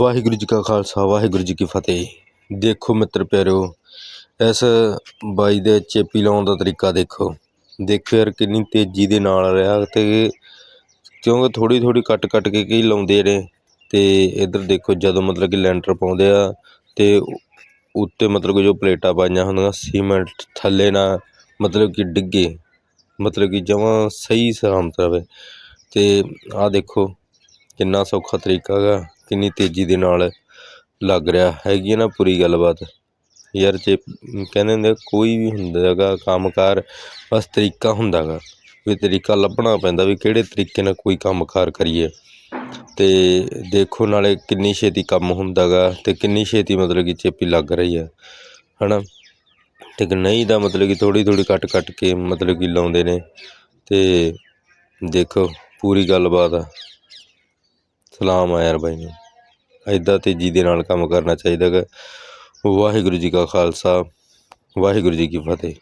ਵਾਹਿਗੁਰੂ ਜੀ ਕਾ ਖਾਲਸਾ, ਵਾਹਿਗੁਰੂ ਜੀ ਕੀ ਫਤਿਹ। ਦੇਖੋ ਮਿੱਤਰ ਪਿਆਰਿਓ ਇਸ ਬਾਈ ਦੇ ਚੇਪੀ ਲਾਉਣ ਦਾ ਤਰੀਕਾ ਦੇਖੋ। ਦੇਖੋ ਯਾਰ ਕਿੰਨੀ ਤੇਜ਼ੀ ਦੇ ਨਾਲ ਰਿਹਾ ਤੇ ਕਿਉਂਕਿ ਥੋੜੀ ਥੋੜੀ ਕੱਟ ਕੱਟ ਕੇ ਕਈ ਲਾਉਂਦੇ ਨੇ। ਤੇ ਇਧਰ ਦੇਖੋ ਜਦੋਂ ਮਤਲਬ ਕਿ ਲੈਂਟਰ ਪਾਉਂਦੇ ਆ ਤੇ ਉੱਤੇ ਮਤਲਬ ਕਿ ਜੋ ਪਲੇਟਾਂ ਪਾਈਆਂ ਹੁੰਦੀਆਂ, ਸੀਮੈਂਟ ਥੱਲੇ ਨਾ ਮਤਲਬ ਕਿ ਡਿੱਗੇ। ਮਤਲਬ ਕਿ ਜਮਾਂ ਸਹੀ ਸਲਾਮਤ ਰਵੇ ਤੇ ਆਹ ਦੇਖੋ, ਕਿੰਨਾ ਸੌਖਾ ਤਰੀਕਾ ਹੈਗਾ। ਕਿੰਨੀ ਤੇਜ਼ੀ ਦੇ ਨਾਲ ਲੱਗ ਰਿਹਾ, ਹੈਗੀ ਹੈ ਨਾ ਪੂਰੀ ਗੱਲਬਾਤ। ਯਾਰ ਜੇ ਕਹਿੰਦੇ ਹੁੰਦੇ ਕੋਈ ਵੀ ਹੁੰਦਾ ਹੈਗਾ, ਕੰਮਕਾਰ ਬਸ ਤਰੀਕਾ ਹੁੰਦਾ ਗਾ ਵੀ ਤਰੀਕਾ ਲੱਭਣਾ ਪੈਂਦਾ ਵੀ ਕਿਹੜੇ ਤਰੀਕੇ ਨਾਲ ਕੋਈ ਕੰਮਕਾਰ ਕਰੀਏ। ਤੇ ਦੇਖੋ ਨਾਲੇ ਕਿੰਨੀ ਛੇਤੀ ਕੰਮ ਹੁੰਦਾ ਗਾ ਤੇ ਕਿੰਨੀ ਛੇਤੀ ਮਤਲਬ ਕਿ ਚੇਪੀ ਲੱਗ ਰਹੀ ਆ, ਹਨਾ? ਤੇ ਨਹੀਂ ਦਾ ਮਤਲਬ ਕਿ ਥੋੜੀ ਥੋੜੀ ਕੱਟ ਕੱਟ ਕੇ ਮਤਲਬ ਕਿ ਲਾਉਂਦੇ ਨੇ। ਤੇ ਦੇਖੋ, ਪੂਰੀ ਗੱਲਬਾਤ ਆ। ਸਲਾਮ ਆ ਯਾਰ ਬਾਈ ਨੂੰ। ਇੱਦਾਂ ਤੇਜ਼ੀ ਦੇ ਨਾਲ ਕੰਮ ਕਰਨਾ ਚਾਹੀਦਾ ਗਾ ਵਾਹਿਗੁਰੂ ਜੀ ਕਾ ਖਾਲਸਾ, ਵਾਹਿਗੁਰੂ ਜੀ ਕੀ ਫਤਿਹ।